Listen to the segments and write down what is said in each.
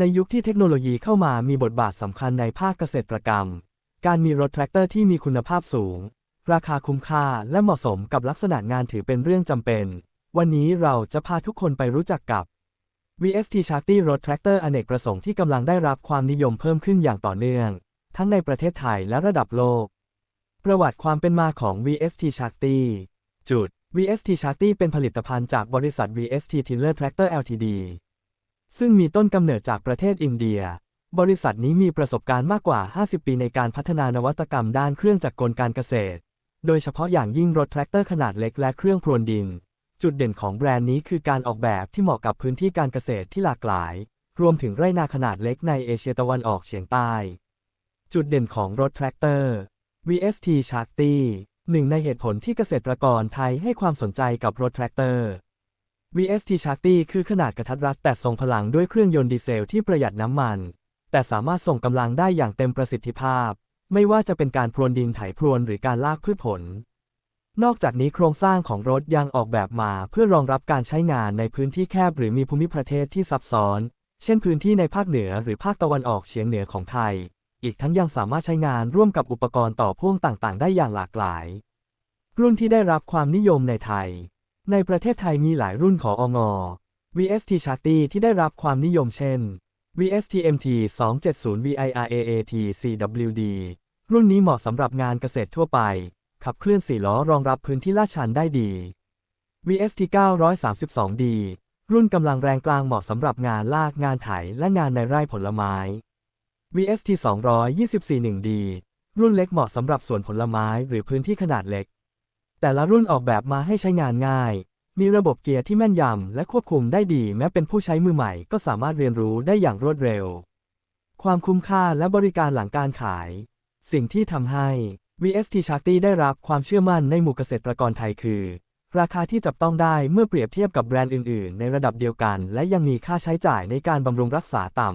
ในยุคที่เทคโนโลยีเข้ามามีบทบาทสำคัญในภาคเกษตรกรรม การมีรถแทรกเตอร์ที่มีคุณภาพสูง ราคาคุ้มค่าและเหมาะสมกับลักษณะงานถือเป็นเรื่องจำเป็น วันนี้เราจะพาทุกคนไปรู้จักกับ VST c h a r t y รถแทรกเตอร์อเนกประสงค์ที่กำลังได้รับความนิยมเพิ่มขึ้นอย่างต่อเนื่อง ทั้งในประเทศไทยและระดับโลก ประวัติความเป็นมาของ VST c h a r t y จุด VST c h a r t y เป็นผลิตภัณฑ์จากบริษัท VST Tiller Tractor Ltd ซึ่งมีต้นกำเนิดจากประเทศอินเดีย บริษัทนี้มีประสบการณ์มากกว่า 50 ปีในการพัฒนานวัตกรรมด้านเครื่องจักรกลการเกษตร โดยเฉพาะอย่างยิ่งรถแทรกเตอร์ขนาดเล็กและเครื่องพรวนดิน จุดเด่นของแบรนด์นี้คือการออกแบบที่เหมาะกับพื้นที่การเกษตรที่หลากหลาย รวมถึงไร่นาขนาดเล็กในเอเชียตะวันออกเฉียงใต้ จุดเด่นของรถแทรกเตอร์ VST c h a r t y หนึ่งในเหตุผลที่เกษตรกรไทยให้ความสนใจกับรถแทรกเตอร์ VST c h a r t y คือขนาดกระทัดรัดแต่ทรงพลังด้วยเครื่องยนต์ดีเซลที่ประหยัดน้ำมัน แต่สามารถส่งกำลังได้อย่างเต็มประสิทธิภาพ ไม่ว่าจะเป็นการพรวนดินไถพรวนหรือการลากพืชผล นอกจากนี้โครงสร้างของรถยังออกแบบมาเพื่อรองรับการใช้งานในพื้นที่แคบหรือมีภูมิประเทศที่ซับซ้อน เช่นพื้นที่ในภาคเหนือหรือภาคตะวันออกเฉียงเหนือของไทย อีกทั้งยังสามารถใช้งานร่วมกับอุปกรณ์ต่อพ่วงต่างๆ ได้อย่างหลากหลาย รุ่นที่ได้รับความนิยมในไทย ในประเทศไทยมีหลายรุ่นขององ VST c h a r t y ที่ได้รับความนิยมเช่น VST MT 270 VIRAAT CWD รุ่นนี้เหมาะสำหรับงานเกษตรทั่วไป ขับเคลื่อน4ล้อรองรับพื้นที่ลาดชันได้ดี VST 932D รุ่นกำลังแรงกลางเหมาะสำหรับงานลากงานไถและงานในไร่ผลไม้ VST 224 1D รุ่นเล็กเหมาะสำหรับสวนผลไม้หรือพื้นที่ขนาดเล็ก แต่ละรุ่นออกแบบมาให้ใช้งานง่าย มีระบบเกียร์ที่แม่นยำและควบคุมได้ดีแม้เป็นผู้ใช้มือใหม่ก็สามารถเรียนรู้ได้อย่างรวดเร็ว ความคุ้มค่าและบริการหลังการขาย สิ่งที่ทำให้ VST c h a r t y ได้รับความเชื่อมั่นในหมู่เกษตรกรไทยคือ ราคาที่จับต้องได้เมื่อเปรียบเทียบกับแบรนด์อื่น ๆ ในระดับเดียวกัน และยังมีค่าใช้จ่ายในการบำรุงรักษาต่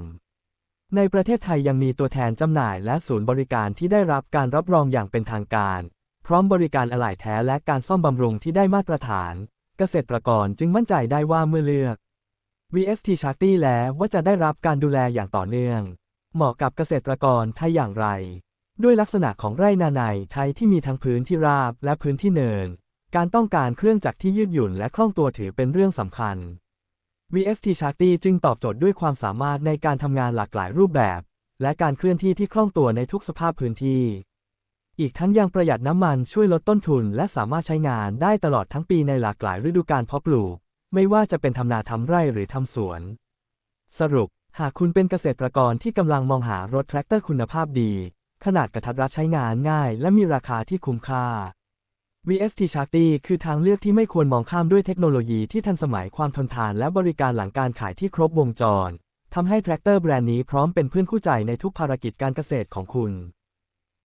ำในประเทศไทยยังมีตัวแทนจำหน่ายและศูนย์บริการที่ได้รับการรับรองอย่างเป็นทางการ ร้อมบริการอะไหล่แท้และการซ่อมบำรุงที่ได้มาตรฐาน เกษตรกรจึงมั่นใจได้ว่าเมื่อเลือก VST c h a r t y แล้วว่าจะได้รับการดูแลอย่างต่อเนื่อง เหมาะกับเกษตรกรไทยอย่างไร ด้วยลักษณะของไร่นาในไทยที่มีทั้งพื้นที่ราบและพื้นที่เนิน การต้องการเครื่องจักรที่ยืดหยุ่นและคล่องตัวถือเป็นเรื่องสำคัญ VST c h a r t y จึงตอบโจทย์ด้วยความสามารถในการทำงานหลากหลายรูปแบบ และการเคลื่อนที่ที่คล่องตัวในทุกสภาพพื้นที่ อีกทั้งยังประหยัดน้ำมันช่วยลดต้นทุน และสามารถใช้งานได้ตลอดทั้งปีในหลากหลายฤดูกาลเพาะปลูก ไม่ว่าจะเป็นทำนาทำไร่หรือทำสวน สรุป หากคุณเป็นเกษตรกรที่กำลังมองหารถแทรกเตอร์คุณภาพดี ขนาดกระทัดรัดใช้งานง่าย และมีราคาที่คุ้มค่า VST c h a r t y คือทางเลือกที่ไม่ควรมองข้ามด้วยเทคโนโลยีที่ทันสมัยความทนทานและบริการหลังการขายที่ครบวงจรทำให้แทรกเตอร์แบรนด์นี้พร้อมเป็นเพื่อนคู่ใจในทุกภารกิจการเกษตรของคุณ